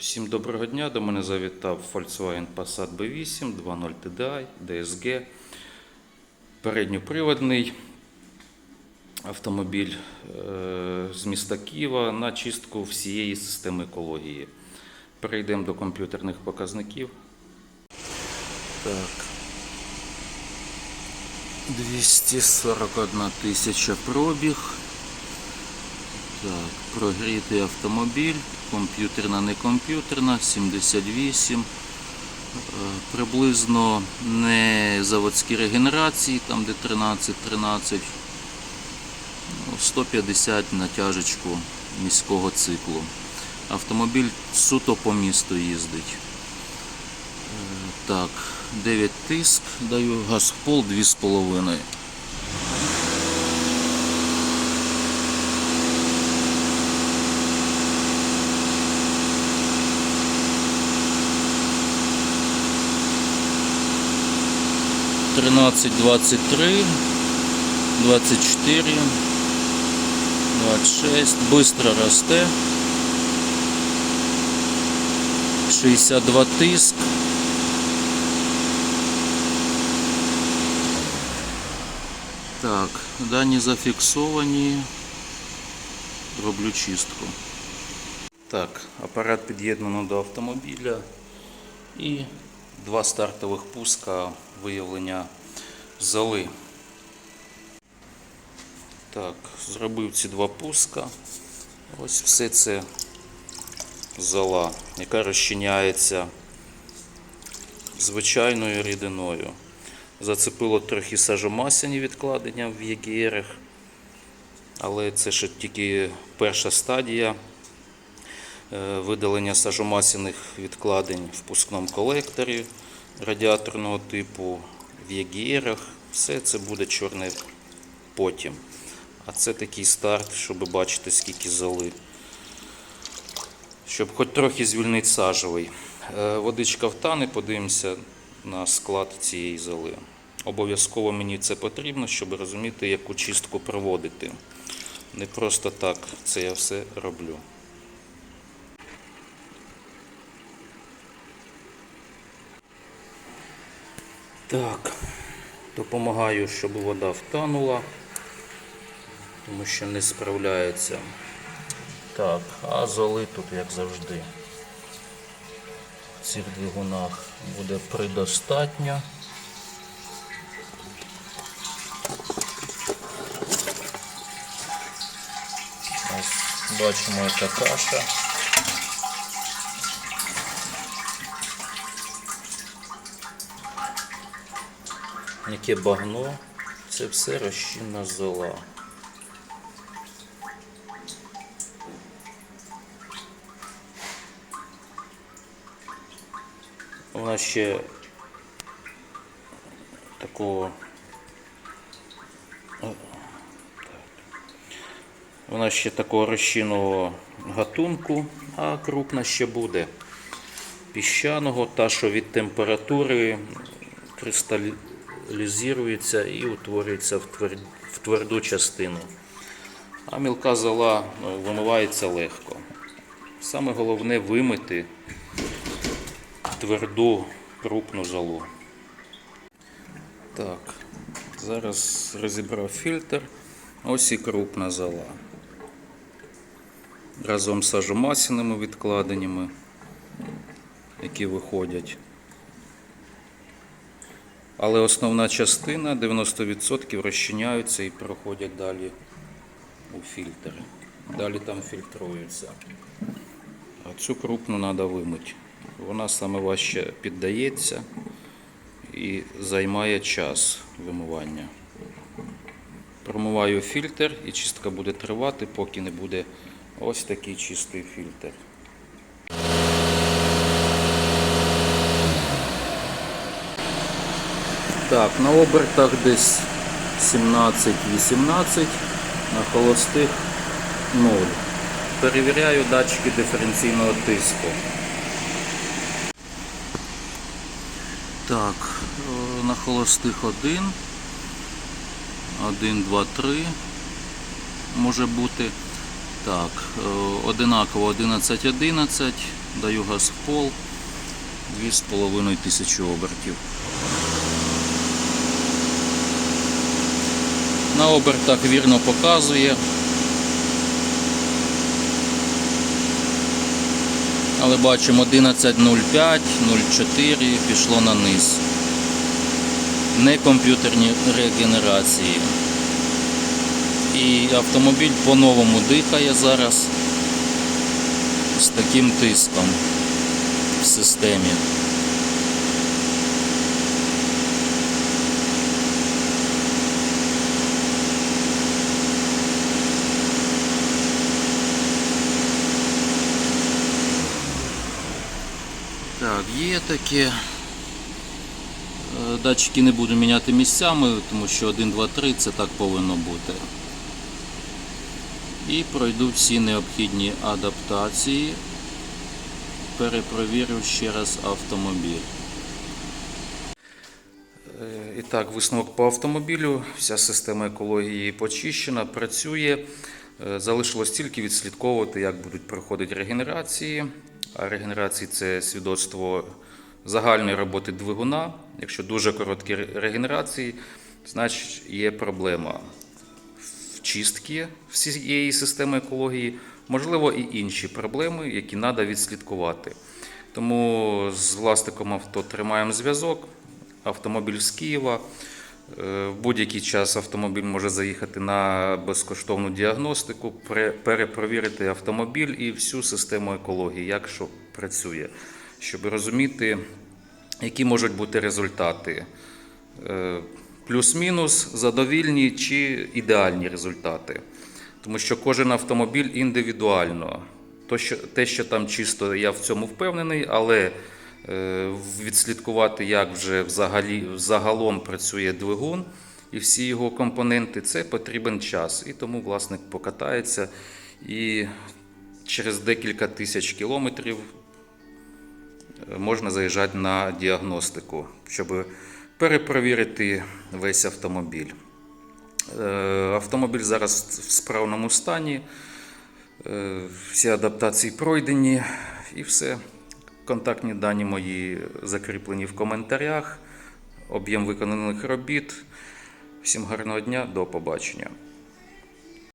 Всім доброго дня. До мене завітав Volkswagen Passat B8 2.0 TDI DSG. Передньоприводний автомобіль е, з міста Києва на чистку всієї системи екології. Перейдемо до комп'ютерних показників. Так. 241 тисяча пробіг. Так, прогрітий автомобіль, комп'ютерна, не комп'ютерна, 78. Е, Приблизно не заводські регенерації, там де 13-13. Ну, 150 натяжечку міського циклу. Автомобіль суто по місту їздить. Е, Так, 9 тиск, даю газ в пол 2,5. Тринадцать, двадцать три, двадцать четыре, двадцать шесть. Быстро росте. 62 тиск. Так, дані зафіксовані. Роблю чистку. Так, апарат під'єднано до автомобіля і два стартових пуска Виявлення золи. Так, зробив ці два пуска. Ось все це зола, яка розчиняється звичайною рідиною. Зацепило трохи сажомасяні відкладення в ЄГРах, але це ще тільки перша стадія е, видалення сажомасяних відкладень в пускному колекторі радіаторного типу в ЄГРах. Все це буде чорне потім. А це такий старт, щоб бачити, скільки золи. Щоб хоч трохи звільнити сажевий. Е, Водичка втане, подивимося на склад цієї золи. Обов'язково мені це потрібно, щоб розуміти, яку чистку проводити. Не просто так це я все роблю. Так, допомагаю, щоб вода втанула, тому що не справляється. Так, а золи тут, як завжди, в цих двигунах буде предостатньо. Ось бачимо, яка каша. Яке багно, це все розчинна зола. Вона ще такого. Так. Вона ще такого розчинного гатунку, а крупна ще буде. Піщаного, та, що від температури кристалізується і утворюється в твер- в тверду частину. А мілка зола ну, вимивається легко. Саме головне вимити тверду крупну золу. Так, зараз розібрав фільтр. Ось і крупна зола. Разом з сажомасяними відкладеннями, які виходять. Але основна частина 90% розчиняються і проходять далі у фільтр. Далі там фільтруються. А цю крупну треба вимити. Вона саме важче піддається і займає час вимивання. Промиваю фільтр і чистка буде тривати, поки не буде ось такий чистий фільтр. Так, на обертах десь 17-18, на холостих 0. Перевіряю датчики диференційного тиску. Так, е, на холостих 1, 1, 2, 3 може бути. Так, е, одинаково 11, 11, даю газ в пол 2,5 тисячі обертів. На обертах вірно показує. Але бачимо 11.05, 0,4 пішло на низ. Не комп'ютерні регенерації. І автомобіль по-новому дихає зараз з таким тиском в системі. Так, є таке. Е, Датчики не буду міняти місцями, тому що 1, 2, 3 це так повинно бути. І пройду всі необхідні адаптації. Перепровірю ще раз автомобіль. Е, І так, висновок по автомобілю. Вся система екології почищена, працює. Е, Залишилось тільки відслідковувати, як будуть проходити регенерації. А регенерації це свідоцтво загальної роботи двигуна. Якщо дуже короткі регенерації, значить є проблема в чистки всієї системи екології, можливо, і інші проблеми, які треба відслідкувати. Тому з власником авто тримаємо зв'язок. Автомобіль з Києва. Е, В будь-який час автомобіль може заїхати на безкоштовну діагностику, перепровірити автомобіль і всю систему екології, як що працює, щоб розуміти, які можуть бути результати. Е, Плюс-мінус, задовільні чи ідеальні результати. Тому що кожен автомобіль індивідуально. То, що, те, що там чисто, я в цьому впевнений, але відслідкувати, як вже взагалі, загалом працює двигун і всі його компоненти, це потрібен час. І тому власник покатається і через декілька тисяч кілометрів е, можна заїжджати на діагностику, щоб перепровірити весь автомобіль. Е, Автомобіль зараз в справному стані, е, всі адаптації пройдені і все. Контактні дані мої закріплені в коментарях. Об'єм виконаних робіт. Всім гарного дня, до побачення.